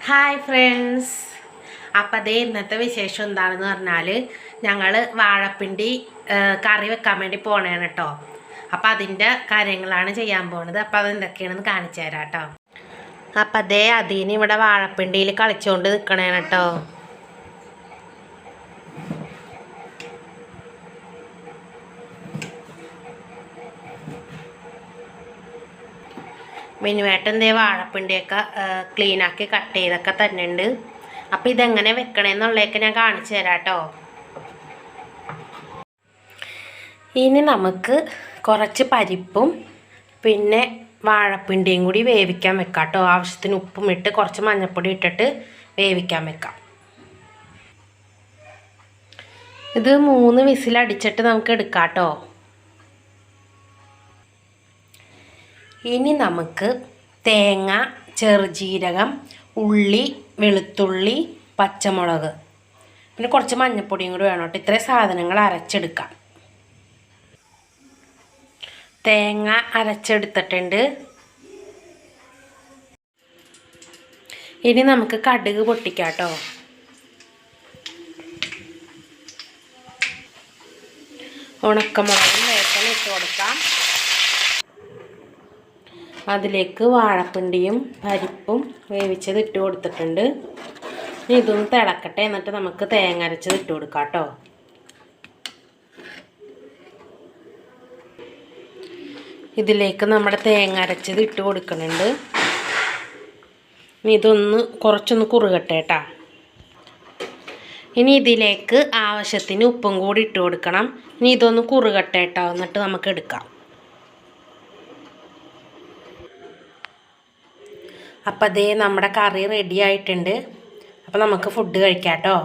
Hi friends അപ്പം അതേ ഇന്നത്തെ വിശേഷം എന്താണെന്ന് പറഞ്ഞാൽ ഞങ്ങൾ വാഴപ്പിണ്ടി കറി വെക്കാൻ വേണ്ടി പോണേണ് കേട്ടോ അപ്പം അതിന്റെ കാര്യങ്ങളാണ് ചെയ്യാൻ പോണത്. അപ്പം അതെന്തൊക്കെയാണെന്ന് കാണിച്ചു തരാം കേട്ടോ അപ്പം അതേ അതിന് ഇവിടെ വാഴപ്പിണ്ടിയിൽ കളിച്ചുകൊണ്ട് നിൽക്കണേണ് കേട്ടോ മിനുവേട്ടൻ ദേ വാഴപ്പിണ്ടിയൊക്കെ ക്ലീനാക്കി കട്ട് ചെയ്തൊക്കെ തന്നെ ഉണ്ട് അപ്പം ഇതെങ്ങനെ വെക്കണമെന്നുള്ളതൊക്കെ ഞാൻ കാണിച്ചു തരാം കേട്ടോ ഇനി നമുക്ക് കുറച്ച് പരിപ്പും പിന്നെ വാഴപ്പിണ്ടിയും കൂടി വേവിക്കാൻ വെക്കാം കേട്ടോ. ആവശ്യത്തിന് ഉപ്പും ഇട്ട് കുറച്ച് മഞ്ഞൾപ്പൊടി ഇട്ടിട്ട് വേവിക്കാൻ വെക്കാം. ഇത് മൂന്ന് വിസിലടിച്ചിട്ട് നമുക്ക് എടുക്കാം കേട്ടോ. ഇനി നമുക്ക് തേങ്ങ ചെറുജീരകം ഉള്ളി വെളുത്തുള്ളി പച്ചമുളക്. പിന്നെ കുറച്ച് മഞ്ഞൾപ്പൊടിയും കൂടി വേണം കേട്ടോ. ഇത്രയും സാധനങ്ങൾ അരച്ചെടുക്കാം. തേങ്ങ അരച്ചെടുത്തിട്ടുണ്ട്. ഇനി നമുക്ക് കടുക് പൊട്ടിക്കാം കേട്ടോ. ഉണക്കമുളകും വേട്ടലിട്ട് കൊടുക്കാം. അതിലേക്ക് വാഴപ്പിണ്ടിയും പരിപ്പും വേവിച്ചത് ഇട്ട് കൊടുത്തിട്ടുണ്ട്. ഇതൊന്ന് തിളക്കട്ടെ എന്നിട്ട് നമുക്ക് തേങ്ങ അരച്ചത് ഇട്ട് കൊടുക്കാം കേട്ടോ. ഇതിലേക്ക് നമ്മുടെ തേങ്ങ അരച്ചത് ഇട്ട് കൊടുക്കുന്നുണ്ട്. ഇതൊന്ന് കുറച്ചൊന്ന് കുറുകട്ടെ കേട്ടാ. ഇനി ഇതിലേക്ക് ആവശ്യത്തിന് ഉപ്പും കൂടി ഇട്ട് കൊടുക്കണം. ഇനി ഇതൊന്ന് കുറുകട്ടെ കേട്ടോ. എന്നിട്ട് നമുക്ക് എടുക്കാം. അപ്പം അതേ നമ്മുടെ കറി റെഡി ആയിട്ടുണ്ട്. അപ്പം നമുക്ക് ഫുഡ് കഴിക്കാം കേട്ടോ